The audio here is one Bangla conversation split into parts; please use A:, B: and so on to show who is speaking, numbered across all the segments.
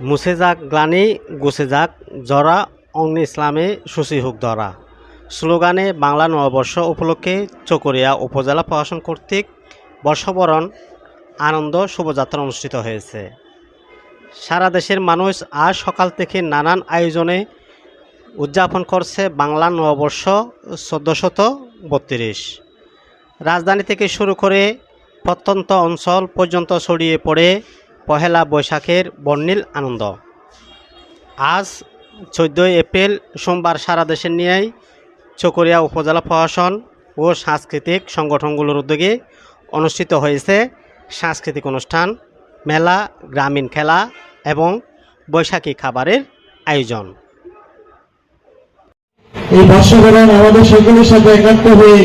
A: মুছে যাক গ্লানি, গুছে যাক, জরা, অগ্নি ইসলামে সূচি হোক ধরা। স্লোগানে বাংলা নববর্ষ উপলক্ষে চকরিয়া উপজেলা প্রশাসন কর্তৃক বর্ষবরণ, আনন্দ, শোভাযাত্রা অনুষ্ঠিত হয়েছে। সারা দেশের মানুষ আজ সকাল থেকে নানান আয়োজনে উদযাপন করছে বাংলা নববর্ষ চোদ্দোশত বত্রিশ। রাজধানী থেকে শুরু করে প্রত্যন্ত অঞ্চল পর্যন্ত ছড়িয়ে পড়ে পহেলা বৈশাখের বর্ণিল আনন্দ। আজ চোদ্দোই এপ্রিল সোমবার সারা দেশের নিয়েই চকরিয়া উপজেলা প্রশাসন ও সাংস্কৃতিক সংগঠনগুলোর উদ্যোগে অনুষ্ঠিত হয়েছে সাংস্কৃতিক অনুষ্ঠান, মেলা, গ্রামীণ খেলা এবং বৈশাখী খাবারের আয়োজন।
B: এই বর্ষবরণ আমাদের সকলের সাথে একাত্ম হয়ে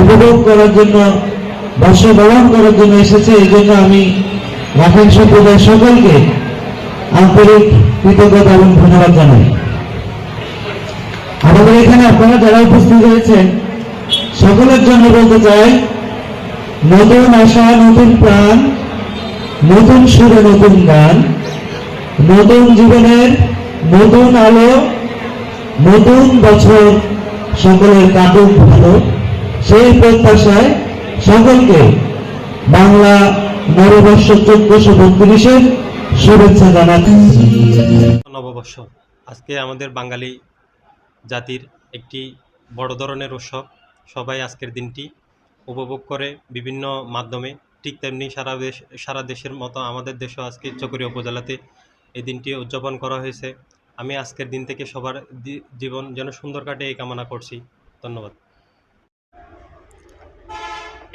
B: উপভোগ করার জন্য বর্ষবরণ করার জন্য এসেছে। এই জন্য আমি রাখাইন সম্প্রদায়ের সকলকে আন্তরিক কৃতজ্ঞতা এবং ধন্যবাদ জানাই। আমাদের এখানে আপনারা যারা উপস্থিত হয়েছেন সকলের জন্য বলতে চাই, নতুন আশা, নতুন প্রাণ, নতুন সুরে নতুন গান, নতুন জীবনের নতুন আলো, নতুন বছর সকলের কাটুক ভালো। সেই প্রত্যাশায় সকলকে বাংলা নববর্ষ চোদ্দশো বত্রিশের শুভেচ্ছা জানাচ্ছি।
C: নববর্ষ, আজকে আমাদের বাঙালি জাতির একটি বড় ধরনের উৎসব। সবাই আজকের দিনটি উপভোগ করে বিভিন্ন মাধ্যমে। ঠিক তেমনি সারা দেশ, সারা দেশের মতো আমাদের দেশেও আজকে চকরিয়া উপজেলাতে এই দিনটি উদযাপন করা হয়েছে। আমি আজকের দিন থেকে সবার জীবন যেন সুন্দর কাটে এই কামনা করছি। ধন্যবাদ।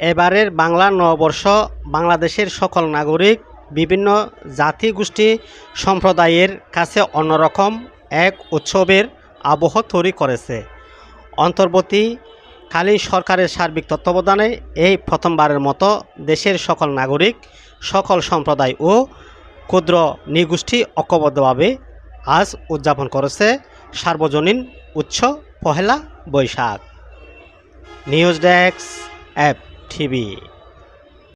A: এবারের বাংলা নববর্ষ বাংলাদেশের সকল নাগরিক, বিভিন্ন জাতি গোষ্ঠী সম্প্রদায়ের কাছে অন্যরকম এক উৎসবের আবহ তৈরি করেছে। অন্তর্বর্তী অন্তর্বর্তীকালীন সরকারের সার্বিক তত্ত্বাবধানে এই প্রথমবারের মতো দেশের সকল নাগরিক, সকল সম্প্রদায় ও ক্ষুদ্র নৃগোষ্ঠী ঐক্যবদ্ধভাবে আজ উদযাপন করেছে সার্বজনীন উৎস Pohela Boishakh. News desk app. TV